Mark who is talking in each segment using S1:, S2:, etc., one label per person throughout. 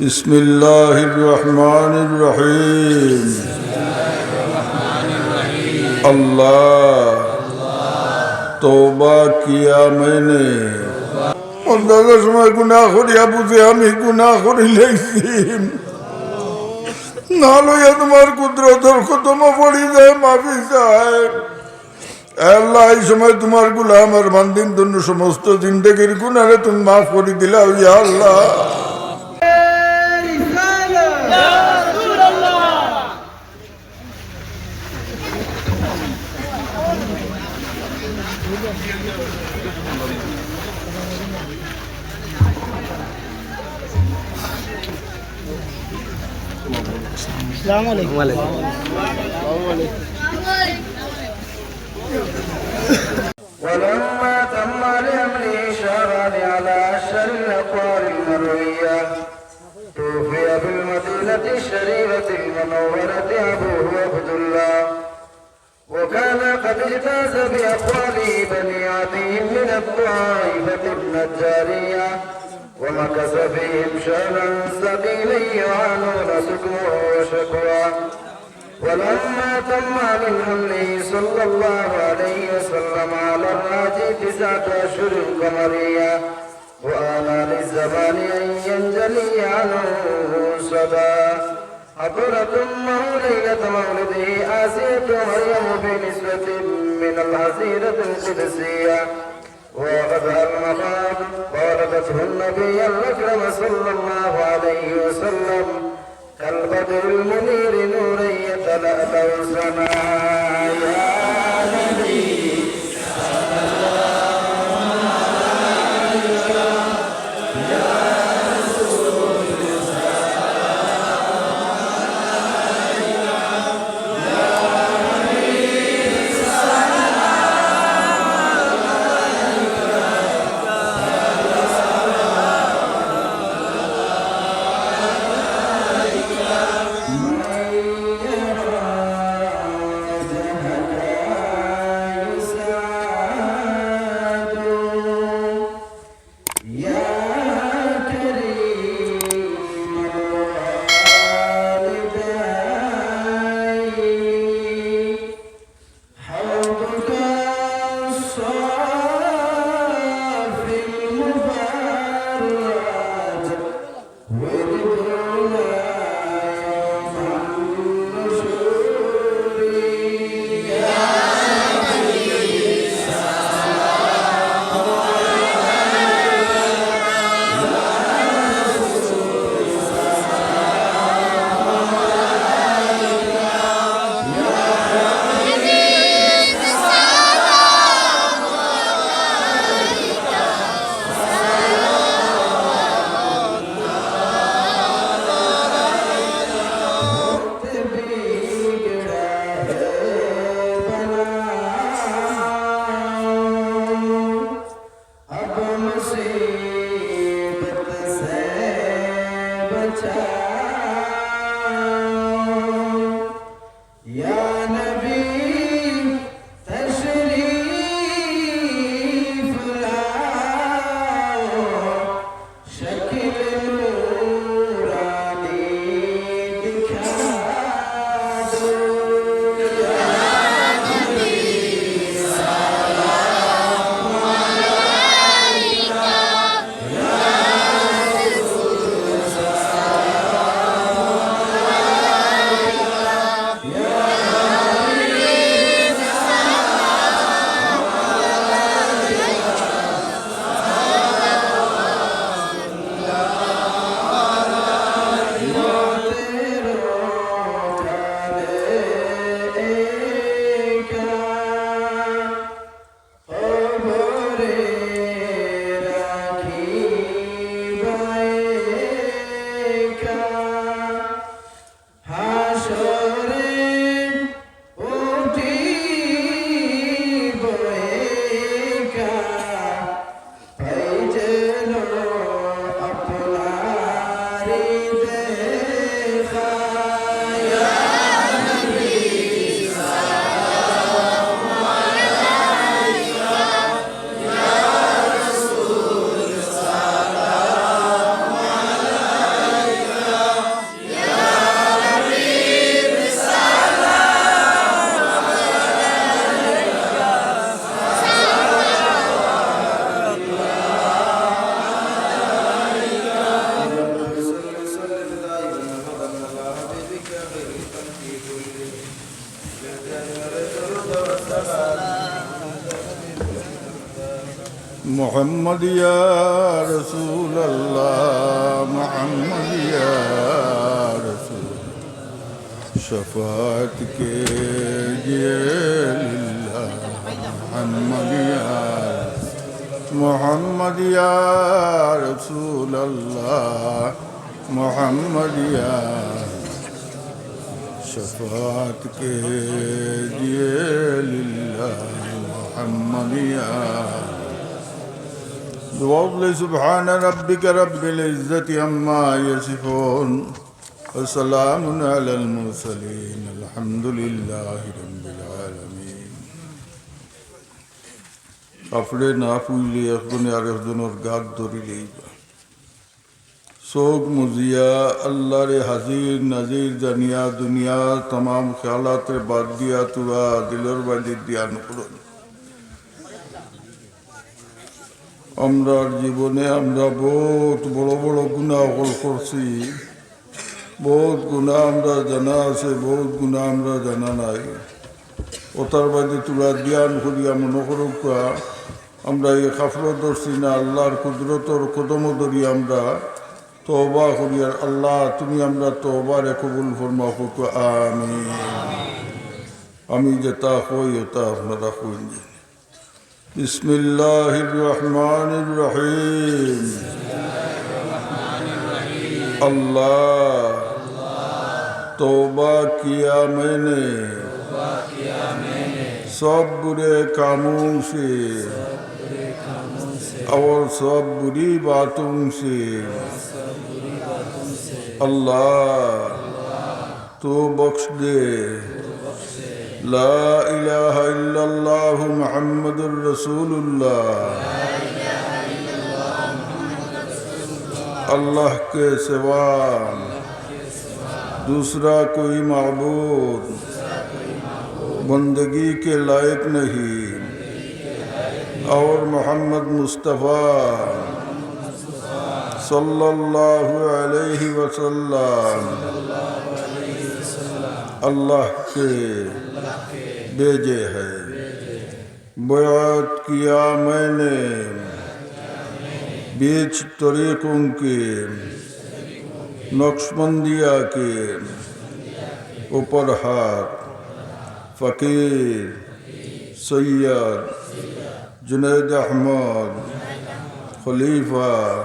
S1: بسم الله الرحمن الرحيم اللہ توبہ کیا میں نے অন্যান্য সময় গুণা করিয়া বুঝে আমি গুণা করি লেগছি না লইয়া তোমার কুদরতের কদম পড়ি যায় মাফি চায় আল্লাহ এই সময় তোমারগুলা আমার বান্দিন জন্য সমস্ত জিন্দগির গুণারে তুমি মাফ করে দিলাও ইয়া আল্লাহ
S2: ولما تم لأمره شهران على أشهر الأقوال المروية توفي بالمدينة الشريفة المنورة أبوه عبد الله وكان قد اجتاز بأقواله بني عدي من الطائفة النجارية ومكث فيهم شاما ثقيلا يعانون سكوه وشكوى. ولما تم من حمله صلى الله عليه وسلم على الراجي تسعة أشهر قمرية. وآن للزمان أن ينجلي عنه صدى عبرة امه ليلة مولده آسية مريم بنسبة من العزيزة القدسية. وأخذها المخاض والدته النبي الأكرم صلى الله عليه وسلم كالبدر المنير نورا يتلألأ السماء
S1: محمد يا رسول الله محمد يا رسول شفاعتك لله محمد يا محمد يا رسول الله محمد يا شفاعتك لله محمد يا بفضل سبحان ربك رب العزة عما يصفون وسلام على المرسلين الحمد لله رب العالمين কাপড়ে না পুইলে একজনে আর একজনের গাত ধরিলেই বা। চোখ মুজিয়া আল্লাহরে হাজির নাজির জানিয়া দুনিয়া তমাম খেয়ালাতে বাদ দিয়া তুরা দিলর বাজি দিয়া নকরণ আমরার জীবনে আমরা বহুত বড় বড় গুণা অকল করছি। বহুত গুণা আমরা জানা আছে, বহুত গুণা আমরা জানা নাই। ওতার বাদে তুলা জ্ঞান করিয়া মনে করুক আমরা এই কাফর ধরছি না, আল্লাহর কুদরতর কদম ধরি আমরা। তবা করিয়ার আল্লাহ, তুমি আমরা তবারে কবুল ফরমা হোক আমি আমি যেটা হই ওটা আপনারা হইন بسم الله الرحمن الرحيم اللہ. توبہ کیا میں نے. سب برے کاموں سے. اور سب بری باتوں سے. اللہ. تو بخش دے. لا الہ الا اللہ محمد الرسول اللہ اللہ کے سوا دوسرا کوئی معبود بندگی کے لائق نہیں اور محمد مصطفیٰ صلی اللہ علیہ وسلم اللہ کے بیجے ہے بیعت کیا میں نے۔ بیچ طریقوں کے۔ نقشبندیہ کے۔ اوپر ہاتھ۔ فقیر۔ سید۔ جنید احمد۔ خلیفہ۔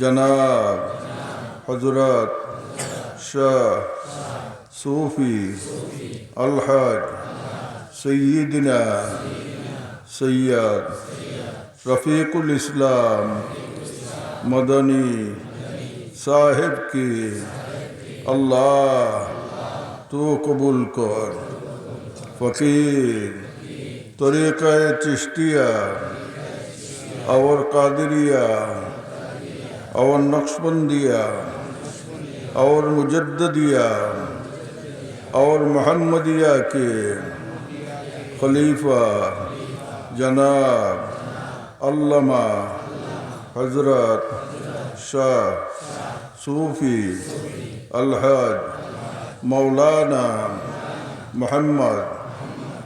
S1: جناب۔ حضرت شاہ۔ صوفی۔ الحاج۔ সৈয়দিনা সৈয়দ রফিকুল ইসলাম মদনী সাহেব কি আল্লাহ তো কবুল কর ফকির তরিকায় চিস্তিয়া আওয়ার কাদেরিয়া আওয়ার নকশবন্দিয়া আওয়ার মুজদ্দিয়া اور محمدیہ کے خلیفہ جناب علامہ حضرت شاہ صوفی الحاج مولانا محمد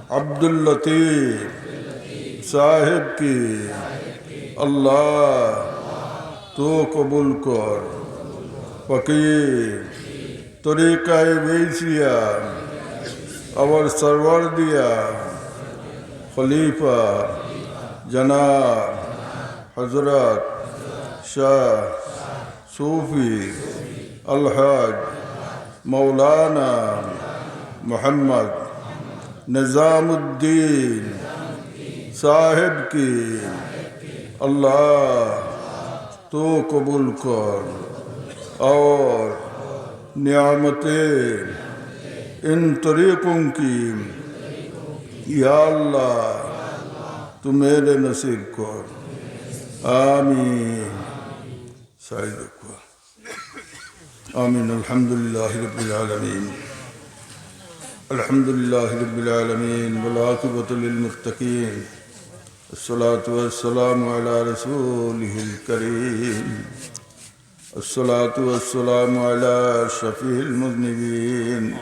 S1: عبد اللطیف صاحب کی اللہ تو قبول کر۔ فقیر، طریقہ ویسیا اور سرور دیا۔ خلیفہ جناب حضرت شاہ صوفی الحاج مولانا محمد نظام الدین صاحب کی اللہ تو قبول کر اور نعمتیں ان طریقوں کی یا اللہ تو میرے نصیب کر آمین سعید کو آمين الحمد لله رب العالمين الحمد لله رب العالمين والعاقبة للمتقين الصلاة والسلام على رسوله الكريم الصلاة والسلام على شفيع المذنبين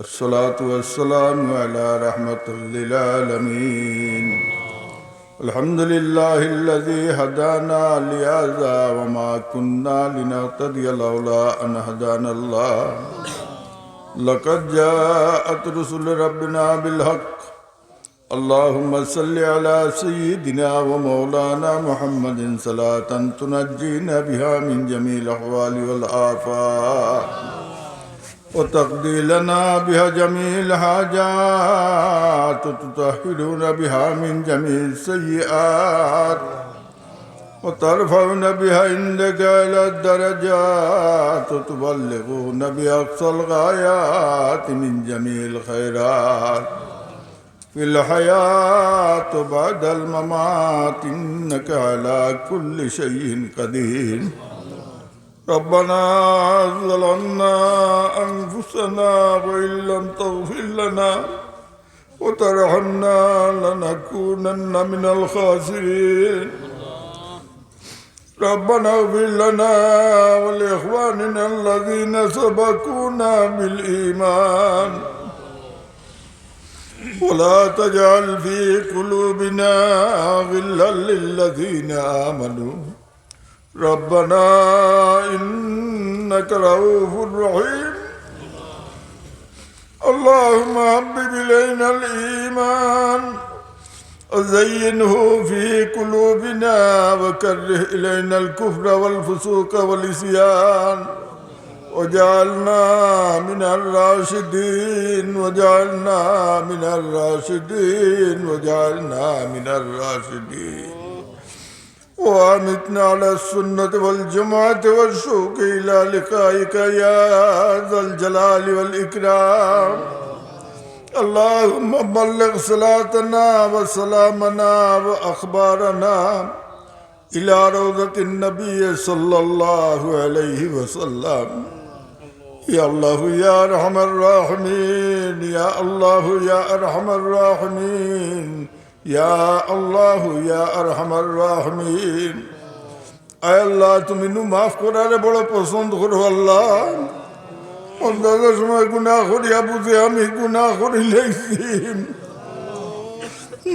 S1: الصلاة والسلام على رحمة للعالمين. الحمد لله الذي هدانا لهذا وما كنا لنهتدي لولا أن هدانا الله. لقد جاءت رسل ربنا بالحق. اللهم صل على سيدنا ومولانا محمد صلاة تنجينا بها من جميع الأحوال والآفات. وتقضي لنا بها جميع الحاجات وتطهرون بها من جميع السيئات وترفعون بها عندك إلى الدرجات وتبلغون بها أقصى الغايات من جميع الخيرات في الحياة بعد الممات إنك على كل شيء قدير ربنا ظلمنا أنفسنا وإن لم تغفر لنا وترحمنا لنكونن من الخاسرين ربنا اغفر لنا ولإخواننا الذين سبقونا بالإيمان ولا تجعل في قلوبنا غلا للذين آمنوا ربنا إنك رؤوف رحيم اللهم حبب إلينا الإيمان وزينه في قلوبنا وكره إلينا الكفر والفسوق والعصيان وجعلنا من الراشدين وجعلنا من الراشدين وجعلنا من الراشدين وامتنا على السنة والجماعة والشوق إلى لقائك يا ذا الجلال والإكرام. اللهم بلغ صلاتنا وسلامنا وأخبارنا إلى روضة النبي صلى الله عليه وسلم. يا الله يا أرحم الراحمين يا الله يا أرحم الراحمين. يا الله يا أرحم الراحمين আয় আল্লাহ তুমি নু মাফ করারে বড় পছন্দ করো আল্লাহ অন্দাজের সময় গুণা করিয়া বুঝে আমি গুণা করি লেগছি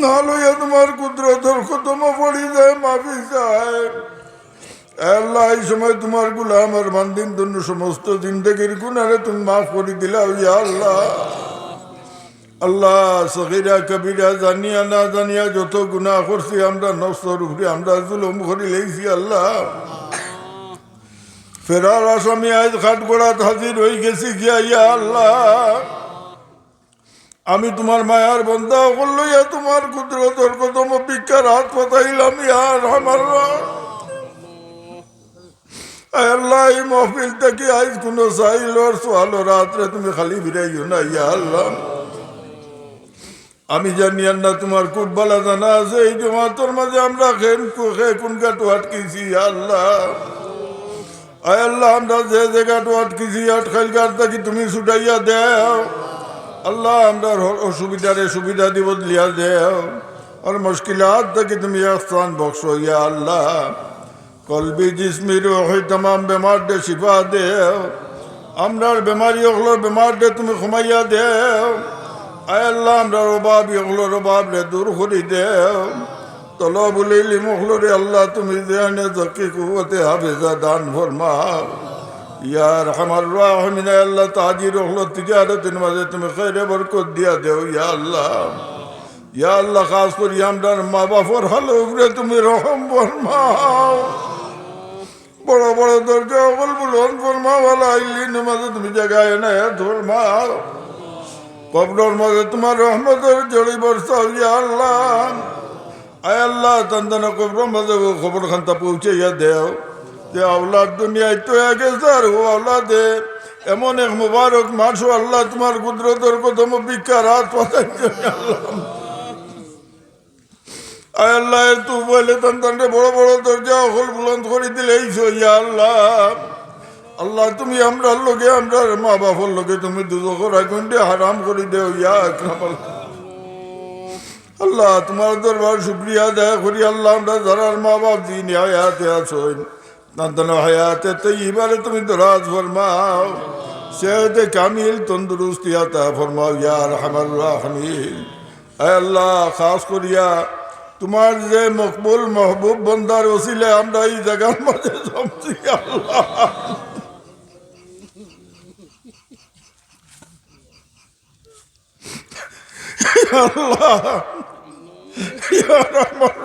S1: না লইয়া তোমার কুদরতর খতম পড়ি যায় মাফি যায় আল্লাহ এই সময় তোমার গুলাম আর মান্দিন জন্য সমস্ত জিন্দগির গুণারে তুমি মাফ করে দিলা ইয়া আল্লাহ আল্লাহ সহিরা কবিরা, জানিয়া না জানিয়া যত গুণা করছি, আমরা নস্তর উপরে আমরা জুলুম করি লেগছি আল্লাহ। ফেরার আসামি আজ খাটগোড়াত হাজির হয়ে গেছি গিয়া, ইয়া আল্লাহ। আমি তোমার মায়ার বন্ধা করলইয়া তোমার কুদরতর কদম ভিক্ষার হাত পাতাইলাম ইয়ার আমার আল্লাহ, এই মহফিল থেকে আজ কোনো চাইল আর সোয়াল রাত্রে তুমি খালি বিরাইও না, ইয়া আল্লাহ। আমি জানি না তোমার খুব ভালো জানা আছে, এই জমাতর মাঝে আমরা খেন খে কোন কাটু আটকেছি, আল্লাহ। আয় আল্লাহ, আমরা যে জায়গাটা আটকেছি আটকাইল গার থাকি তুমি ছুটাইয়া দেও। আল্লাহ, আমরা অসুবিধারে সুবিধা দিব লিয়া দেও। আর মুশকিলাত থেকে তুমি আস্থান বক্স ইয়া আল্লাহ। কলবি, জিসমি রোহি তমাম বেমার দে শিফা দেও। আমরার বেমারি ওগুলোর বেমার দে তুমি ঘুমাইয়া দেও। আল্লাহ আমরা রবাব ওগুলোর রবাব রে দূর করি দেও। তল বলিলি মহলরে আল্লাহ, তুমি দেয়ানে জকি কুবতে হাফেজা দান ফরমাও। ইয়ার আমার রাহমিনা আল্লাহ, তাজির হলো তিজারতের মাঝে তুমি খৈরে বরকত দিয়া দেও, ইয়া আল্লাহ। ইয়া আল্লাহ, খাস করি আমরার মা বাপর হলো উপরে তুমি রহম ফরমাও। বড় বড় দরজা বল বুলন ফরমাও, আল্লাহ, আইলি নামাজে তুমি জায়গায় না ফরমাও কবরর মাঝে তোমার রহমতের জড়ি বর্ষাও ইয়া আল্লাহ। আয় আল্লাহ তন্দন কবর মাঝে খবর খান্তা পৌঁছাইয়া দেও। যে আওলাদ দুনিয়ায় তো গেছে আর ও আওলাদে এমন এক মুবারক মাস আল্লাহ তোমার কুদরতর প্রথম ভিক্ষার হাত পাতাই আয় আল্লাহ তু বলে তন্ত্রে বড় বড় দরজা হল বুলন্দ করে দিলে ইয়া আল্লাহ। আল্লাহ, তুমি আমরা লোকে আমরা মা বাবার লোকে তুমি দুজোর আগুনটে হারাম করে দেও, ইয়া আল্লাহ। তোমার দরবার শুক্রিয়া দেয় করি, আল্লাহ, আমরা যারার মা বাপ দিন হায়াতে আছেন, নন্দন হায়াতে তো এবারে তুমি দরাজ ফরমাও, সেহতে কামিল তন্দুরুস্তি আতা ফরমাও ইয়ার হামার রাহমিল আল্লাহ, খাস করিয়া তোমার যে মকবুল মহবুব বন্দার ওসিলে আমরা এই জায়গার মাঝে জমছি, আল্লাহ আল্লাহ ইয়া তোমার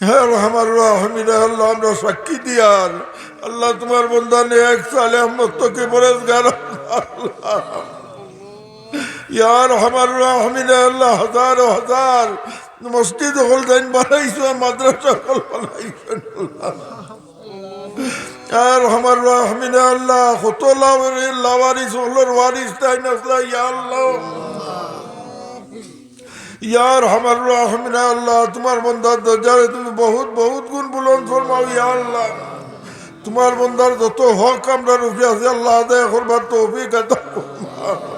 S1: হ্যাঁ আমার সাক্ষী দিয়ার আল্লাহ তোমার বন্ধা নেক সালে মস্তকে বরেজগার আল্লাহ হল তোমার বন্দার দরজারে তুমি বহুত বহুত গুণ বুলন ফরমাও আল্লাহ। তোমার বন্দার যত হক আমরা রুফি আছে, আল্লাহ আদায় করবার।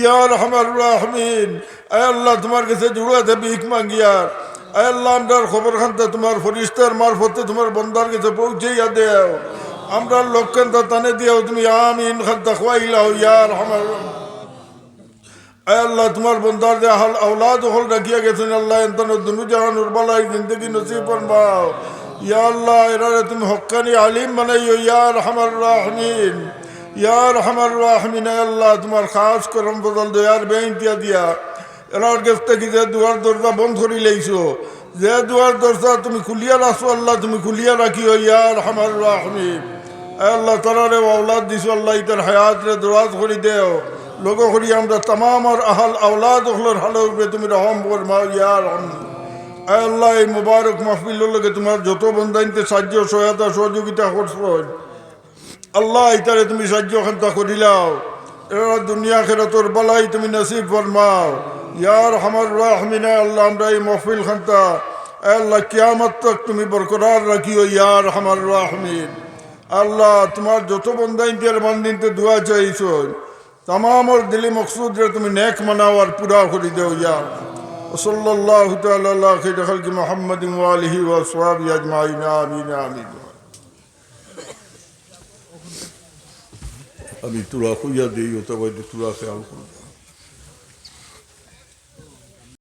S1: ইয়ার আমার রাহমিন, আয় আল্লাহ, তোমার কাছে জুড়াতে ভিক মাঙ্গিয়ার আয় আল্লাহ আমরার খবর খানতে তোমার ফরিস্তার মারফতে তোমার বন্দার কাছে পৌঁছাইয়া দেও। আমরা লক্ষ্যান্ত তানে দিও তুমি আমিন খান্তা খোয়াইলাও ইয়ার আয় আল্লাহ, তোমার বন্দার দে হাল আওলাদ হল রাখিয়া গেছেন আল্লাহ, এন্তন দুনু জাহানুর বালাই জিন্দগি নসিব ফরমাও। ইয়া আল্লাহ, এরারে তুমি হক্কানি আলিম বানাইও ইয়ার আমার রাহমিন। ইয়ার আমার রাহমিন আল্লাহ, তোমার খাস করম বদল দয়ার বেইন্তিয়া দিয়া এরার কাছ থেকে যে দুয়ার দরজা বন্ধ করি লাইছো, যে দুয়ার দরজা তুমি খুলিয়া রাখছো, আল্লাহ, তুমি খুলিয়া রাখিও ইয়ার আমার রাহমিন। আল্লাহ, তারারে আওলাদ দিছো, আল্লাহ, ইতার হায়াত রে দরাজ করি দেও। লোক করি আমরা তামাম আর আহাল আওলাদ হলোর হালের উপরে তুমি রহম ফরমাও ইয়ার আয় আল্লাহ, এই মুবারক মাহফিলের লগে তোমার যত বন্ধাইতে সাহায্য, সহায়তা, সহযোগিতা করছ। আল্লাহ, ইতারে তুমি সাহায্য খান্তা করিলাও। এরা দুনিয়া তোর বলাই তুমি নসিব ফরমাও। ইয়ার হামার রাহমিনা, আল্লাহ, আমরা এই মহফিল খান্তা। আল্লাহ, কিয়ামত তক তুমি বরকরার রাখিও ইয়ার হামার রাহমিন। আল্লাহ, তোমার যত বন্ধা ইন্ডিয়ার বান্দিনতে দোয়া চাইছ তামামর দিলি মকসুদ রে তুমি নেক মানাও আর পুরা করি দেও ইয়ার ওসল্লাহ الله تعالى على خير خلق محمد وآله وصحبه أجمعين আমি তুরা খুঁজা দিই ও তো তুরা খেয়াল করুন